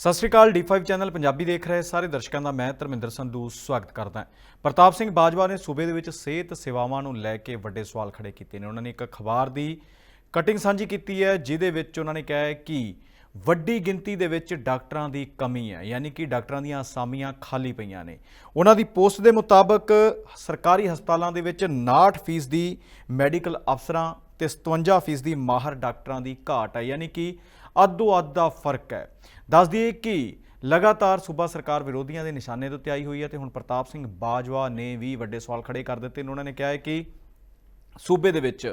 ਸਤਿ ਸ਼੍ਰੀ ਅਕਾਲ D5 channel Punjabi ਦੇਖ ਰਹੇ ਸਾਰੇ ਦਰਸ਼ਕਾਂ ਦਾ ਮੈਂ ਧਰਮਿੰਦਰ ਸੰਧੂ ਸਵਾਗਤ ਕਰਦਾ ਹਾਂ। ਪ੍ਰਤਾਪ ਸਿੰਘ ਬਾਜਵਾ ਨੇ ਸੂਬੇ ਦੇ ਵਿੱਚ ਸਿਹਤ ਸੇਵਾਵਾਂ ਨੂੰ ਲੈ ਕੇ ਵੱਡੇ ਸਵਾਲ ਖੜੇ ਕੀਤੇ ਨੇ। ਉਹਨਾਂ ਨੇ ਇੱਕ ਅਖਬਾਰ ਦੀ ਕਟਿੰਗ ਸਾਂਝੀ ਕੀਤੀ ਹੈ, ਜਿਹਦੇ ਵਿੱਚ ਉਹਨਾਂ ਨੇ ਕਿਹਾ ਹੈ ਕਿ ਵੱਡੀ ਗਿਣਤੀ ਦੇ ਵਿੱਚ ਡਾਕਟਰਾਂ ਦੀ ਕਮੀ ਹੈ, ਯਾਨੀ ਕਿ ਡਾਕਟਰਾਂ ਦੀਆਂ ਅਸਾਮੀਆਂ ਖਾਲੀ ਪਈਆਂ ਨੇ। ਉਹਨਾਂ ਦੀ ਪੋਸਟ ਦੇ ਮੁਤਾਬਕ ਸਰਕਾਰੀ ਹਸਪਤਾਲਾਂ ਦੇ ਵਿੱਚ 69% ਦੀ ਮੈਡੀਕਲ ਅਫਸਰਾਂ ਤੇ 57% ਦੀ ਮਾਹਰ ਡਾਕਟਰਾਂ ਦੀ ਘਾਟ ਹੈ, ਯਾਨੀ ਕਿ ਅੱਧੋ ਅੱਧ ਦਾ ਫ਼ਰਕ ਹੈ। ਦੱਸ ਦਈਏ ਕਿ ਲਗਾਤਾਰ ਸੂਬਾ ਸਰਕਾਰ ਵਿਰੋਧੀਆਂ ਦੇ ਨਿਸ਼ਾਨੇ ਦੇ ਉੱਤੇ ਆਈ ਹੋਈ ਹੈ ਤੇ ਹੁਣ ਪ੍ਰਤਾਪ ਸਿੰਘ ਬਾਜਵਾ ਨੇ ਵੀ ਵੱਡੇ ਸਵਾਲ ਖੜੇ ਕਰ ਦਿੱਤੇ ਨੇ। ਉਹਨਾਂ ਨੇ ਕਿਹਾ ਹੈ ਕਿ ਸੂਬੇ ਦੇ ਵਿੱਚ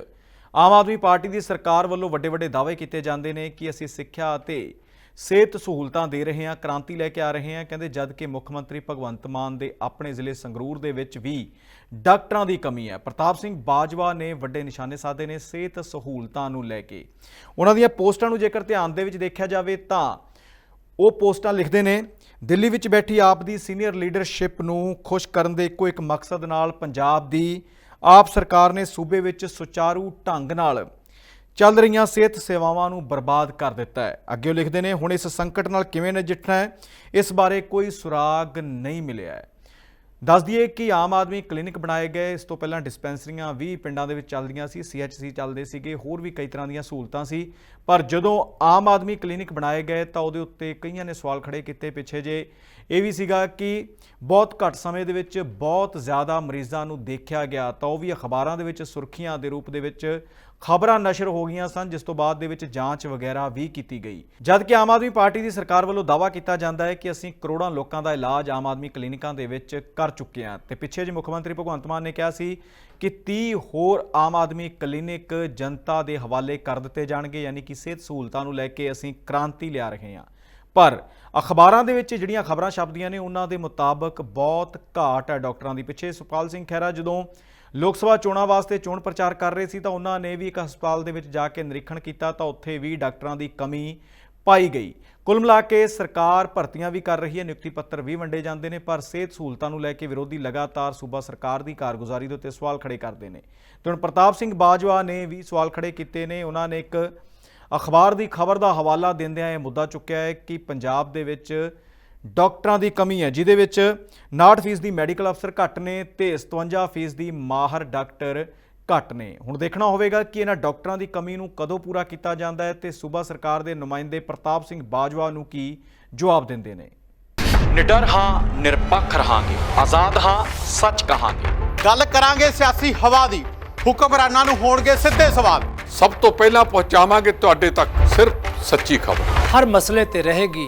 ਆਮ ਆਦਮੀ ਪਾਰਟੀ ਦੀ ਸਰਕਾਰ ਵੱਲੋਂ ਵੱਡੇ ਵੱਡੇ ਦਾਅਵੇ ਕੀਤੇ ਜਾਂਦੇ ਨੇ ਕਿ ਅਸੀਂ ਸਿੱਖਿਆ ਅਤੇ ਸਿਹਤ ਸਹੂਲਤਾਂ ਦੇ ਰਹੇ ਹਾਂ, ਕ੍ਰਾਂਤੀ ਲੈ ਕੇ ਆ ਰਹੇ ਹਾਂ। ਕਹਿੰਦੇ, ਜਦ ਕਿ ਮੁੱਖ ਮੰਤਰੀ ਭਗਵੰਤ ਮਾਨ ਦੇ ਆਪਣੇ ਜ਼ਿਲ੍ਹੇ ਸੰਗਰੂਰ ਦੇ ਵਿੱਚ ਵੀ ਡਾਕਟਰਾਂ ਦੀ ਕਮੀ ਹੈ। ਪ੍ਰਤਾਪ ਸਿੰਘ ਬਾਜਵਾ ਨੇ ਵੱਡੇ ਨਿਸ਼ਾਨੇ ਸਾਧੇ ਨੇ ਸਿਹਤ ਸਹੂਲਤਾਂ ਨੂੰ ਲੈ ਕੇ। ਉਹਨਾਂ ਦੀਆਂ ਪੋਸਟਾਂ ਨੂੰ ਜੇਕਰ ਧਿਆਨ ਦੇ ਵਿੱਚ ਦੇਖਿਆ ਜਾਵੇ ਤਾਂ ਉਹ ਪੋਸਟਾਂ ਲਿਖਦੇ ਨੇ, ਦਿੱਲੀ ਵਿੱਚ ਬੈਠੀ ਆਪ ਦੀ ਸੀਨੀਅਰ ਲੀਡਰਸ਼ਿਪ ਨੂੰ ਖੁਸ਼ ਕਰਨ ਦੇ ਇੱਕੋ ਇੱਕ ਮਕਸਦ ਨਾਲ ਪੰਜਾਬ ਦੀ ਆਪ ਸਰਕਾਰ ਨੇ ਸੂਬੇ ਵਿੱਚ ਸੁਚਾਰੂ ਢੰਗ ਨਾਲ ਚੱਲ ਰਹੀਆਂ ਸਿਹਤ ਸੇਵਾਵਾਂ ਨੂੰ ਬਰਬਾਦ ਕਰ ਦਿੱਤਾ ਹੈ। ਅੱਗੇ ਉਹ ਲਿਖਦੇ ਨੇ, ਹੁਣ ਇਸ ਸੰਕਟ ਨਾਲ ਕਿਵੇਂ ਨਜਿੱਠਣਾ ਹੈ? ਇਸ ਬਾਰੇ ਕੋਈ ਸੁਰਾਗ ਨਹੀਂ ਮਿਲਿਆ ਹੈ। ਦੱਸ ਦਈਏ ਕਿ ਆਮ ਆਦਮੀ ਕਲੀਨਿਕ ਬਣਾਏ ਗਏ। ਇਸ ਤੋਂ ਪਹਿਲਾਂ ਡਿਸਪੈਂਸਰੀਆਂ ਵੀ ਪਿੰਡਾਂ ਦੇ ਵਿੱਚ ਚੱਲਦੀਆਂ ਸੀ ਸੀਐਚਸੀ ਚੱਲਦੇ ਸੀਗੇ, ਹੋਰ ਵੀ ਕਈ ਤਰ੍ਹਾਂ ਦੀਆਂ ਸਹੂਲਤਾਂ ਸੀ। ਪਰ ਜਦੋਂ ਆਮ ਆਦਮੀ ਕਲੀਨਿਕ ਬਣਾਏ ਗਏ ਤਾਂ ਉਹਦੇ ਉੱਤੇ ਕਈਆਂ ਨੇ ਸਵਾਲ ਖੜੇ ਕੀਤੇ ਪਿੱਛੇ ਜੇ। ਇਹ ਵੀ ਸੀਗਾ ਕਿ ਬਹੁਤ ਘੱਟ ਸਮੇਂ ਦੇ ਵਿੱਚ ਬਹੁਤ ਜ਼ਿਆਦਾ ਮਰੀਜ਼ਾਂ ਨੂੰ ਦੇਖਿਆ ਗਿਆ ਤਾਂ ਉਹ ਵੀ ਅਖਬਾਰਾਂ ਦੇ ਵਿੱਚ, ਸੁਰਖੀਆਂ ਦੇ ਰੂਪ ਦੇ ਵਿੱਚ ਖਬਰਾਂ ਨਸ਼ਰ ਹੋ ਗਈਆਂ ਸਨ, ਜਿਸ ਤੋਂ ਬਾਅਦ ਦੇ ਵਿੱਚ ਜਾਂਚ ਵਗੈਰਾ ਵੀ ਕੀਤੀ ਗਈ। ਜਦ ਕਿ ਆਮ ਆਦਮੀ ਪਾਰਟੀ ਦੀ ਸਰਕਾਰ ਵੱਲੋਂ ਦਾਅਵਾ ਕੀਤਾ ਜਾਂਦਾ ਹੈ ਕਿ ਅਸੀਂ ਕਰੋੜਾਂ ਲੋਕਾਂ ਦਾ ਇਲਾਜ ਆਮ ਆਦਮੀ ਕਲੀਨਿਕਾਂ ਦੇ ਵਿੱਚ ਕਰ ਚੁੱਕੇ ਹਾਂ। ਤੇ ਪਿੱਛੇ ਜੇ ਮੁੱਖ ਮੰਤਰੀ ਭਗਵੰਤ ਮਾਨ ਨੇ ਕਿਹਾ ਸੀ ਕਿ 30 ਹੋਰ ਆਮ ਆਦਮੀ ਕਲੀਨਿਕ ਜਨਤਾ ਦੇ ਹਵਾਲੇ ਕਰ ਦਿੱਤੇ ਜਾਣਗੇ, ਯਾਨੀ ਕਿ ਸਿਹਤ ਸਹੂਲਤਾਂ ਨੂੰ ਲੈ ਕੇ ਅਸੀਂ ਕ੍ਰਾਂਤੀ ਲਿਆ ਰਹੇ ਹਾਂ। ਪਰ ਅਖਬਾਰਾਂ ਦੇ ਵਿੱਚ ਜਿਹੜੀਆਂ ਖਬਰਾਂ ਛਪਦੀਆਂ ਨੇ, ਉਹਨਾਂ ਦੇ ਮੁਤਾਬਕ ਬਹੁਤ ਘਾਟ ਹੈ ਡਾਕਟਰਾਂ ਦੀ। ਪਿੱਛੇ ਸੁਖਪਾਲ ਸਿੰਘ ਖਹਿਰਾ, ਜਦੋਂ ਲੋਕ ਸਭਾ ਚੋਣਾਂ ਵਾਸਤੇ ਚੋਣ ਪ੍ਰਚਾਰ ਕਰ ਰਹੇ ਸੀ ਤਾਂ ਉਹਨਾਂ ਨੇ ਵੀ ਇੱਕ ਹਸਪਤਾਲ ਦੇ ਵਿੱਚ ਜਾ ਕੇ ਨਿਰੀਖਣ ਕੀਤਾ ਤਾਂ ਉੱਥੇ ਵੀ ਡਾਕਟਰਾਂ ਦੀ ਕਮੀ ਪਾਈ ਗਈ। ਕੁੱਲ ਮਿਲਾ ਕੇ ਸਰਕਾਰ ਭਰਤੀਆਂ ਵੀ ਕਰ ਰਹੀ ਹੈ, ਨਿਯੁਕਤੀ ਪੱਤਰ ਵੀ ਵੰਡੇ ਜਾਂਦੇ ਨੇ, ਪਰ ਸਿਹਤ ਸਹੂਲਤਾਂ ਨੂੰ ਲੈ ਕੇ ਵਿਰੋਧੀ ਲਗਾਤਾਰ ਸੂਬਾ ਸਰਕਾਰ ਦੀ ਕਾਰਗੁਜ਼ਾਰੀ ਦੇ ਉੱਤੇ ਸਵਾਲ ਖੜੇ ਕਰਦੇ ਨੇ। ਤੇ ਹੁਣ ਪ੍ਰਤਾਪ ਸਿੰਘ ਬਾਜਵਾ ਨੇ ਵੀ ਸਵਾਲ ਖੜੇ ਕੀਤੇ ਨੇ। ਉਹਨਾਂ ਨੇ ਇੱਕ ਅਖਬਾਰ ਦੀ ਖਬਰ ਦਾ ਹਵਾਲਾ ਦਿੰਦਿਆਂ ਇਹ ਮੁੱਦਾ ਚੁੱਕਿਆ ਹੈ ਕਿ ਪੰਜਾਬ ਦੇ ਵਿੱਚ ਡਾਕਟਰਾਂ ਦੀ ਕਮੀ ਹੈ ਜਿਹਦੇ ਵਿੱਚ 59% ਦੀ ਮੈਡੀਕਲ ਅਫਸਰ ਘੱਟ ਨੇ ਤੇ 57% ਦੀ ਮਾਹਰ ਡਾਕਟਰ ਘੱਟ ਨੇ। ਹੁਣ ਦੇਖਣਾ ਹੋਵੇਗਾ ਕਿ ਇਹਨਾਂ ਡਾਕਟਰਾਂ ਦੀ ਕਮੀ ਨੂੰ ਕਦੋਂ ਪੂਰਾ ਕੀਤਾ ਜਾਂਦਾ ਹੈ ਤੇ ਸੂਬਾ ਸਰਕਾਰ ਦੇ ਨੁਮਾਇੰਦੇ ਪ੍ਰਤਾਪ ਸਿੰਘ ਬਾਜਵਾ ਨੂੰ ਕੀ ਜਵਾਬ ਦਿੰਦੇ ਨੇ? ਨਿਡਰ ਹਾਂ ਨਿਰਪੱਖ ਰਹਾਂਗੇ। ਆਜ਼ਾਦ ਹਾਂ ਸੱਚ ਕਹਾਂਗੇ। ਗੱਲ ਕਰਾਂਗੇ ਸਿਆਸੀ ਹਵਾ ਦੀ। ਹੁਕਮਰਾਨਾਂ ਨੂੰ ਹੋਣਗੇ ਸਿੱਧੇ ਸਵਾਲ। ਸਭ ਤੋਂ ਪਹਿਲਾਂ ਪਹੁੰਚਾਵਾਂਗੇ ਤੁਹਾਡੇ ਤੱਕ ਸਿਰਫ ਸੱਚੀ ਖਬਰ। ਹਰ ਮਸਲੇ ਤੇ ਰਹੇਗੀ